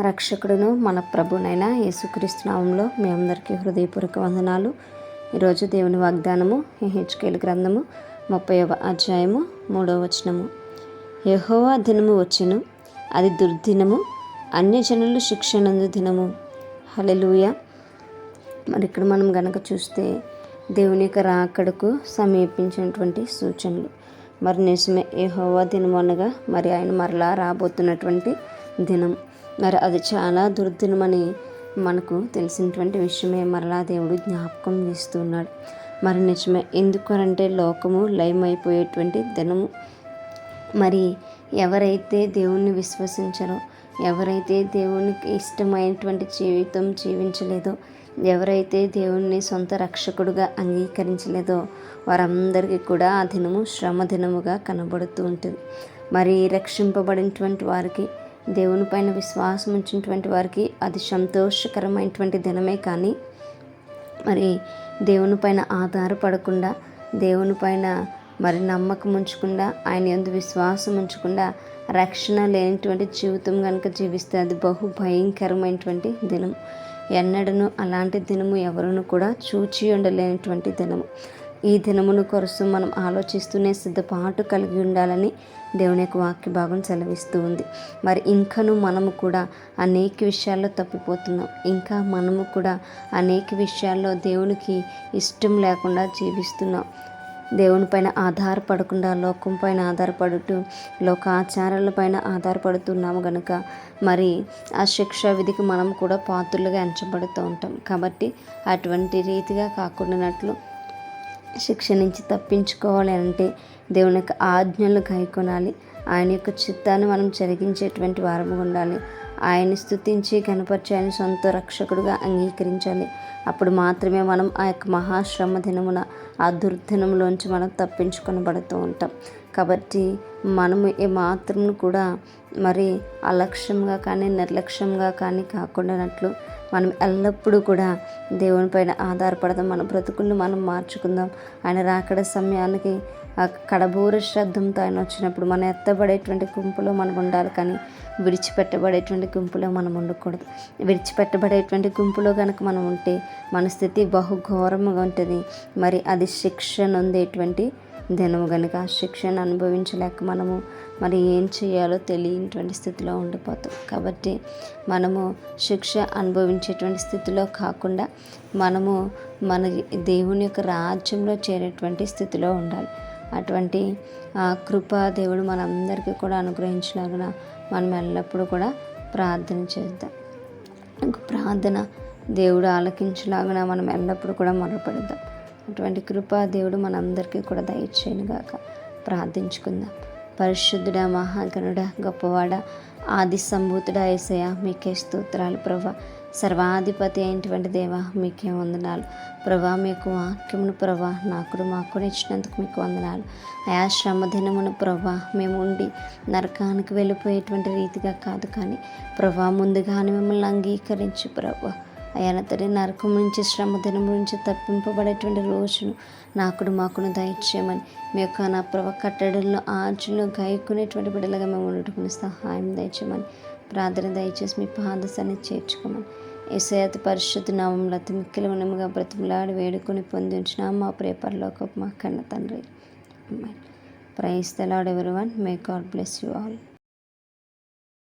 రక్షకుడును మన ప్రభునైన యేసుక్రీస్తునామంలో మీ అందరికీ హృదయపూర్వక వందనాలు. ఈరోజు దేవుని వాగ్దానము హెచ్కేల్ గ్రంథము ముప్పైవ అధ్యాయము మూడవ వచనము. యహోవా దినము వచ్చెను అది దుర్దినము అన్యజనులు శిక్షణందు దినము. హలెలూయ మరి ఇక్కడ మనం గనక చూస్తే దేవుని యొక్క రాకడకు సమీపించినటువంటి సూచనలు. మరి నిజమే యహోవా దినం అనగా మరి ఆయన మరలా రాబోతున్నటువంటి దినం. మరి అది చాలా దుర్దినమని మనకు తెలిసినటువంటి విషయమే మరలా దేవుడు జ్ఞాపకం చేస్తున్నాడు. మరి నిజమే ఎందుకనంటే లోకము లయమైపోయేటువంటి దినము. మరి ఎవరైతే దేవుణ్ణి విశ్వసించారో ఎవరైతే దేవునికి ఇష్టమైనటువంటి జీవితం జీవించలేదో ఎవరైతే దేవుణ్ణి సొంత రక్షకుడుగా అంగీకరించలేదో వారందరికీ కూడా ఆ దినము శ్రమ దినముగా కనబడుతూ ఉంటుంది. మరి రక్షింపబడినటువంటి వారికి దేవుని పైన విశ్వాసం ఉంచినటువంటి వారికి అది సంతోషకరమైనటువంటి దినమే కానీ మరి దేవుని పైన ఆధారపడకుండా దేవుని పైన మరి నమ్మకం ఉంచకుండా ఆయన ఎందు విశ్వాసం ఉంచకుండా రక్షణ లేనటువంటి జీవితం కనుక జీవిస్తే అది బహు భయంకరమైనటువంటి దినం. ఎన్నడను అలాంటి దినము ఎవరును కూడా చూచి ఉండలేనటువంటి దినము. ఈ దినమును కొరసు మనం ఆలోచిస్తూనే సిద్ధపాటు కలిగి ఉండాలని దేవుని యొక్క వాక్య భాగం సెలవిస్తూ ఉంది. మరి ఇంకను మనము కూడా అనేక విషయాల్లో తప్పిపోతున్నాం. ఇంకా మనము కూడా అనేక విషయాల్లో దేవునికి ఇష్టం లేకుండా జీవిస్తున్నాం. దేవుని పైన ఆధారపడకుండా లోకం పైన ఆధారపడుతూ లోక ఆచారాల పైన ఆధారపడుతున్నాము గనుక మరి ఆ శిక్షా విధికి మనం కూడా పాత్రలుగా ఎంచబడుతూ ఉంటాం. కాబట్టి అటువంటి రీతిగా కాకుండానట్లు శిక్ష నుంచి తప్పించుకోవాలి అంటే దేవుని యొక్క ఆజ్ఞలు గైకొనాలి ఆయన యొక్క చిత్తాన్ని మనం జరిగించేటువంటి వారము ఉండాలి. ఆయన్ని స్థుతించి కనపరిచి ఆయన సొంత రక్షకుడుగా అంగీకరించాలి. అప్పుడు మాత్రమే మనం ఆ యొక్క మహాశ్రమ దినమున ఆ దుర్దినంలోంచి మనం తప్పించుకొనబడుతూ ఉంటాం. కాబట్టి మనము ఏ మాత్రం కూడా మరి అలక్ష్యంగా కానీ నిర్లక్ష్యంగా కానీ కాకుండానట్లు మనం ఎల్లప్పుడూ కూడా దేవుని పైన ఆధారపడదాం. మన బ్రతుకుల్ని మనం మార్చుకుందాం. ఆయన రాకడ సమయానికి ఆ కడబూర శ్రద్ధంతో ఆయన వచ్చినప్పుడు మనం ఎత్తబడేటువంటి గుంపులో మనం ఉండాలి కానీ విడిచిపెట్టబడేటువంటి గుంపులో మనం ఉండకూడదు. విడిచిపెట్టబడేటువంటి గుంపులో కనుక మనం ఉంటే మన స్థితి బహుఘోరంగా ఉంటుంది. మరి అది శిక్ష నొందేటువంటి దినము గనుక శిక్షను అనుభవించలేక మనము మరి ఏం చేయాలో తెలియనటువంటి స్థితిలో ఉండిపోతాం. కాబట్టి మనము శిక్ష అనుభవించేటువంటి స్థితిలో కాకుండా మనము మన దేవుని యొక్క రాజ్యంలో చేరేటువంటి స్థితిలో ఉండాలి. అటువంటి కృప దేవుడు మనందరికీ కూడా అనుగ్రహించలాగిన మనం ఎల్లప్పుడూ కూడా ప్రార్థన చేద్దాం. ప్రార్థన దేవుడు ఆలకించలాగిన మనం ఎల్లప్పుడూ కూడా మొరపెడదాం. అటువంటి కృపా దేవుడు మనందరికీ కూడా దయచేయనుగాక. ప్రార్థించుకుందాం. పరిశుద్ధుడ మహాగణుడ గొప్పవాడ ఆది సంభూతుడ ఏసయ మీకే స్తోత్రాలు ప్రభా. సర్వాధిపతి అయినటువంటి దేవ మీకే వందనాలు. ప్రభా మీకు వాక్యమును ప్రభా నాకుడు మాకు ఇచ్చినందుకు మీకు వందనాలు. ఆయా శ్రమ దినమును ప్రభా మేము ఉండి నరకానికి వెళ్ళిపోయేటువంటి రీతిగా కాదు కానీ ప్రభా ముందుగానే మిమ్మల్ని అంగీకరించు ప్రభా. అయ్యా తండ్రి నరకం నుంచి శ్రమ దినం నుంచి తప్పింపబడేటువంటి రోజును నాకుడు మాకును దయచేయమని. మీ యొక్క నా ప్రభ కట్టడంలో ఆర్చులను గాయకునేటువంటి బిడ్డలుగా మేము ఉండటం సహాయం దయచేయమని. ప్రార్థన దయచేసి మీ పాదశాన్ని చేర్చుకోమని. ఏసయాత పరిశుద్ధ నామంలో అతి ఉన్నముగా బ్రతిమలాడి వేడుకొని పొందించిన మా ప్రేపర్లోకి మా కన్న తండ్రి. ప్రైస్ ద ఎవరి one may God bless you all.